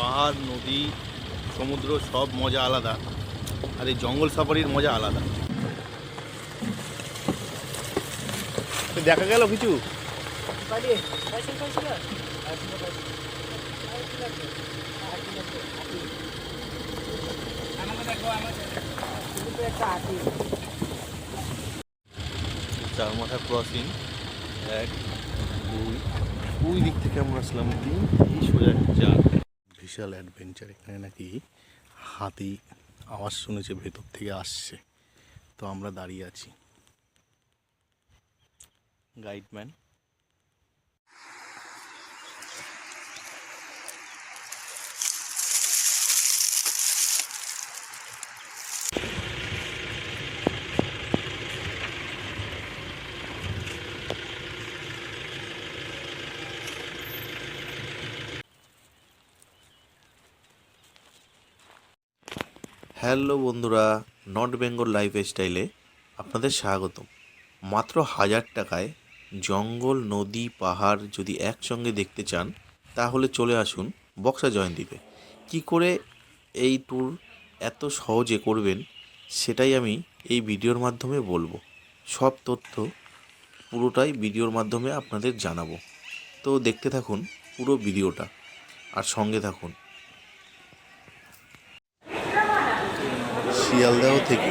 পাহাড় নদী সমুদ্র সব মজা আলাদা। আর এই জঙ্গল সাফারির মজা আলাদা। তো দেখা গেল কিছু? চার মাথা ক্রসিং এক দুই। ওই দিক থেকে আমরা আসলাম তিন এই সোজা চার বিশাল অ্যাডভেঞ্চার এখানে নাকি হাতি আওয়াজ শুনেছে, ভেতর থেকে আসছে। তো আমরা দাঁড়িয়ে আছি। গাইডম্যান হ্যালো বন্ধুরা, নর্থ বেঙ্গল লাইফ স্টাইলে আপনাদের স্বাগতম। মাত্র হাজার টাকায় জঙ্গল, নদী, পাহাড় যদি একসঙ্গে দেখতে চান, তাহলে চলে আসুন বক্সা জয়ন্তীতে। কি করে এই ট্যুর এত সহজে করবেন, সেটাই আমি এই ভিডিওর মাধ্যমে বলব। সব তথ্য পুরোটাই ভিডিওর মাধ্যমে আপনাদের জানাব। তো দেখতে থাকুন পুরো ভিডিওটা, আর সঙ্গে থাকুন। শিয়ালদাহ থেকে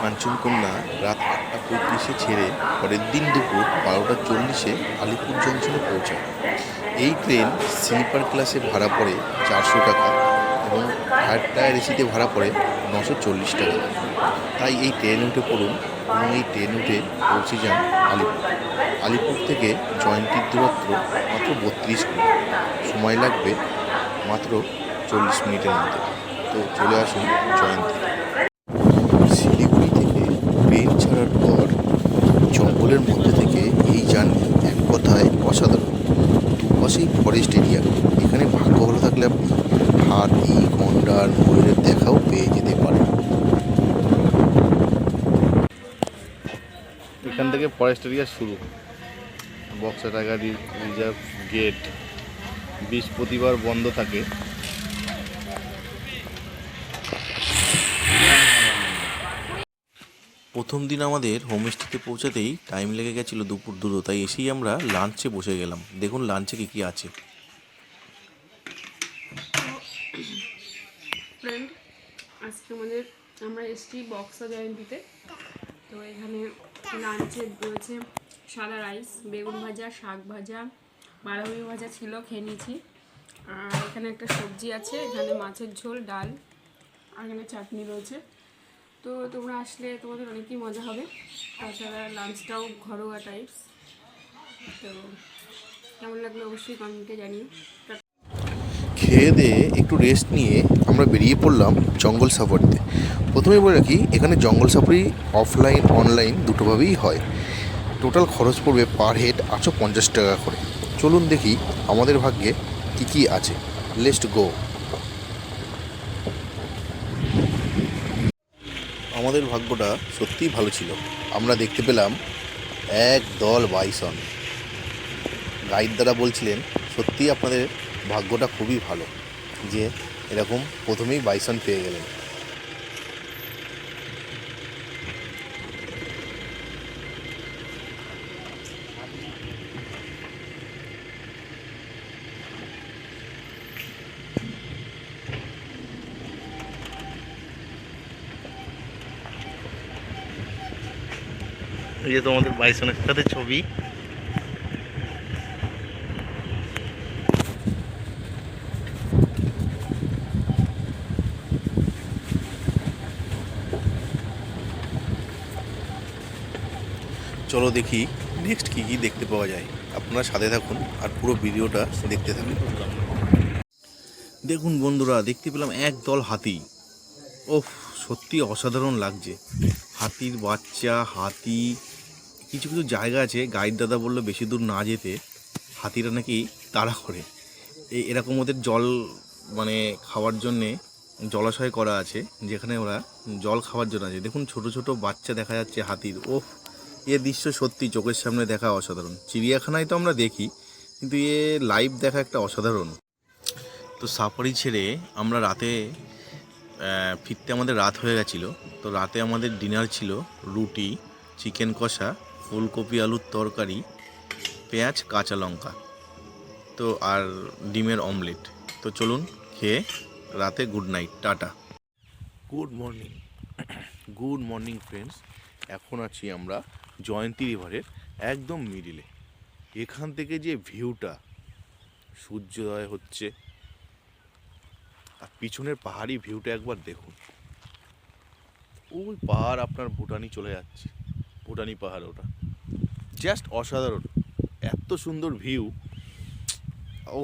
কাঞ্চনকন্যা রাত আটটা পঁয়ত্রিশে ছেড়ে পরের দিন দুপুর বারোটা চল্লিশে আলিপুর জংশনে পৌঁছায়। এই ট্রেন স্লিপার ক্লাসে ভাড়া পড়ে চারশো টাকা এবং থার্ড টায়ার এসিতে ভাড়া পড়ে নশো চল্লিশ টাকা। তাই এই ট্রেন উঠে পড়ুন এবং এই ট্রেন উঠে পৌঁছে যান আলিপুর। আলিপুর থেকে জয়ন্তীর দূরত্ব মাত্র বত্রিশ মিনিট। সময় লাগবে মাত্র চল্লিশ মিনিটের মধ্যে। তো চলে আসুন জয়ন্তী শিলিগুড়ি থেকে ট্রেন ছাড়ার পর জঙ্গলের মধ্যে থেকে এই জার্নি এক কথায় অসাধারণ। দুপাশেই ফরেস্ট এরিয়া এখানে ভাগ্য ভালো থাকলে আপনি হাতি গন্ডার ময়ূরের দেখাও পেয়ে যেতে পারেন। এখান থেকে ফরেস্ট এরিয়া শুরু। Buxa tiger reserve gate. বৃহস্পতিবার বন্ধ থাকে। প্রথম দিন আমাদের হোমস্টেতে পৌঁছাতেই টাইম লেগে গেছিল দুপুর দুটো, তাই এসেই আমরা লাঞ্চে বসে গেলাম। দেখুন লাঞ্চে কী কী আছে। ফ্রেন্ড আজকে আমাদের আমরা এসেছি বক্সা জয়ন্তীতে তো এখানে লাঞ্চে রয়েছে সাদা রাইস বেগুন ভাজা, শাক ভাজা, বাঁধাকপি ভাজা ছিল, খেয়ে নিয়েছি। আর এখানে একটা সবজি আছে, এখানে মাছের ঝোল, ডাল, আর এখানে চাটনি রয়েছে। তো তোমরা আসলে তোমাদের অনেকই মজা হবে। তাছাড়া লাঞ্চটাও ঘরোয়া টাইপস তো কেমন লাগল অবশ্যই কমেন্টে জানিও। খেয়ে দিয়ে একটু রেস্ট নিয়ে আমরা বেরিয়ে পড়লাম জঙ্গল সাফারিতে প্রথমে বলে রাখি, এখানে জঙ্গল সাফারি অফলাইন অনলাইন দুটোভাবেই হয়। টোটাল খরচ পড়বে পার হেড আটশো পঞ্চাশ টাকা করে। চলুন দেখি আমাদের ভাগ্যে কী কী আছে। লেস্ট গো আমাদের ভাগ্যটা সত্যিই ভালো ছিল। আমরা দেখতে পেলাম এক দল বাইসন। গাইড দ্বারা বলছিলেন, সত্যিই আপনাদের ভাগ্যটা খুবই ভালো যে এরকম প্রথমেই বাইসন পেয়ে গেলেন। এই যে তোমাদের বাইসনের সাথে ছবি। চলো দেখি নেক্সট কী কী দেখতে পাওয়া যায়। আপনারা সাথে থাকুন আর পুরো ভিডিওটা দেখতে থাকুন। দেখুন বন্ধুরা, দেখতে পেলাম এক দল হাতি। ওফ, সত্যি অসাধারণ লাগছে। হাতির বাচ্চা, হাতি কিছু কিছু জায়গা আছে, গাইড দাদা বলল বেশি দূর না যেতে, হাতিরা নাকি তাড়া করে। এই এরকম ওদের জল মানে খাওয়ার জন্যে জলাশয় করা আছে, যেখানে ওরা জল খাওয়ার জন্য আছে। দেখুন ছোট ছোট বাচ্চা দেখা যাচ্ছে হাতির। ওফ এ দৃশ্য সত্যি চোখের সামনে দেখা অসাধারণ। চিড়িয়াখানায় তো আমরা দেখি, কিন্তু এ লাইভ দেখা একটা অসাধারণ। তো সাফারি ছেড়ে আমরা রাতে ফিরতে আমাদের রাত হয়ে গেছিল। তো রাতে আমাদের ডিনার ছিল রুটি চিকেন কষা ফুলকপি, আলুর তরকারি, পেঁয়াজ, কাঁচা লঙ্কা। তো আর ডিমের অমলেট। তো চলুন খেয়ে রাতে good night, tata. Good morning good morning friends এখন আছি আমরা জয়ন্তী রিভারের একদম মিডিলে এখান থেকে যে ভিউটা সূর্যোদয় হচ্ছে, আর পিছনের পাহাড়ি ভিউটা একবার দেখুন। ওই পাহাড় আপনার ভুটানি চলে যাচ্ছে। ভুটানি পাহাড় ওটা। জাস্ট অসাধারণ। এত সুন্দর ভিউ ও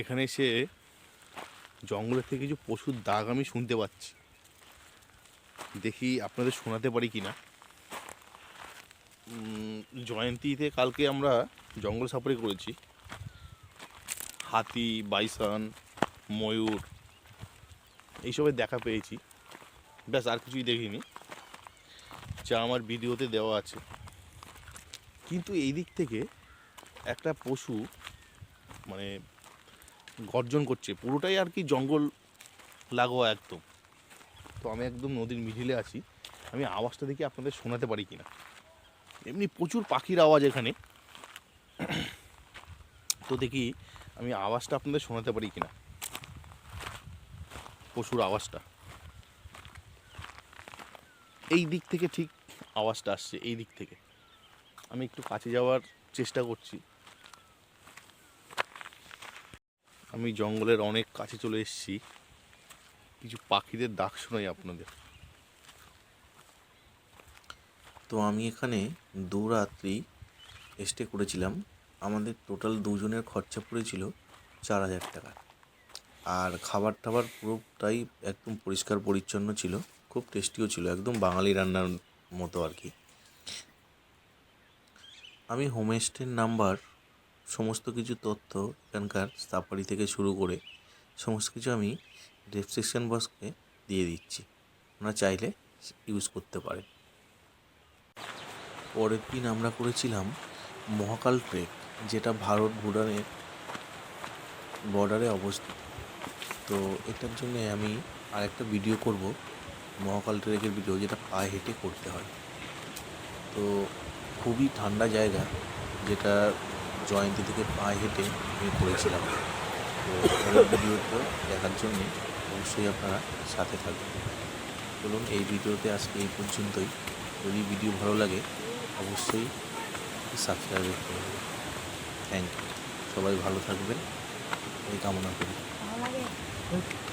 এখানে এসে জঙ্গলের থেকে কিছু পশুর দাগ আমি শুনতে পাচ্ছি। দেখি আপনাদের শোনাতে পারি কি না জয়ন্তীতে কালকে আমরা জঙ্গল সাফারি করেছি। হাতি, বাইসন ময়ূর। এইসবের দেখা পেয়েছি। ব্যাস, আর কিছুই দেখিনি। যা আমার ভিডিওতে দেওয়া আছে। কিন্তু এই দিক থেকে একটা পশু মানে গর্জন করছে। পুরোটাই আর কি জঙ্গল লাগোয়া একদম। তো আমি একদম নদীর মিডিলে আছি। আমি আওয়াজটা দেখি আপনাদের শোনাতে পারি কিনা। এমনি প্রচুর পাখির আওয়াজ এখানে। তো দেখি আমি আওয়াজটা আপনাদের শোনাতে পারি কিনা। পশুর আওয়াজটা। এই দিক থেকে ঠিক আওয়াজটা আসছে, এই দিক থেকে। আমি একটু কাছে যাওয়ার চেষ্টা করছি। আমি জঙ্গলের অনেক কাছে চলে এসেছি। কিছু পাখিদের ডাক শোনাই আপনাদের। তো আমি এখানে দু রাত্রি স্টে করেছিলাম। আমাদের টোটাল দুজনের খরচা পড়েছিল চার হাজার টাকা। আর খাবার টাবার পুরোটাই একদম পরিষ্কার পরিচ্ছন্ন ছিল। খুব টেস্টিও ছিল, একদম বাঙালি রান্নার মতো আর কি। আমি হোমস্টের নাম্বার, সমস্ত কিছু তথ্য এখানকার সাফারি থেকে শুরু করে সমস্ত কিছু আমি ডেসক্রিপশন বক্সকে দিয়ে দিচ্ছি। আপনারা চাইলে ইউজ করতে পারেন। পরের দিন আমরা করেছিলাম মহাকাল ট্রেক যেটা ভারত ভুটানের বর্ডারে অবস্থিত। তো এটার জন্য আমি আরেকটা ভিডিও করব, মহাকাল ট্রেকের ভিডিও যেটা পায়ে হেঁটে করতে হয়। তো খুবই ঠান্ডা জায়গা, যেটা জয়ন্তী থেকে পায়ে হেঁটে আমি করেছিলাম। তো ভিডিওটা দেখার জন্যে অবশ্যই আপনারা সাথে থাকবেন। বলুন এই ভিডিওতে আজকে এই পর্যন্তই। যদি ভিডিও ভালো লাগে, অবশ্যই সাবস্ক্রাইব করে থ্যাংক ইউ সবাই ভালো থাকবেন। এই কামনা করি। ভালো লাগে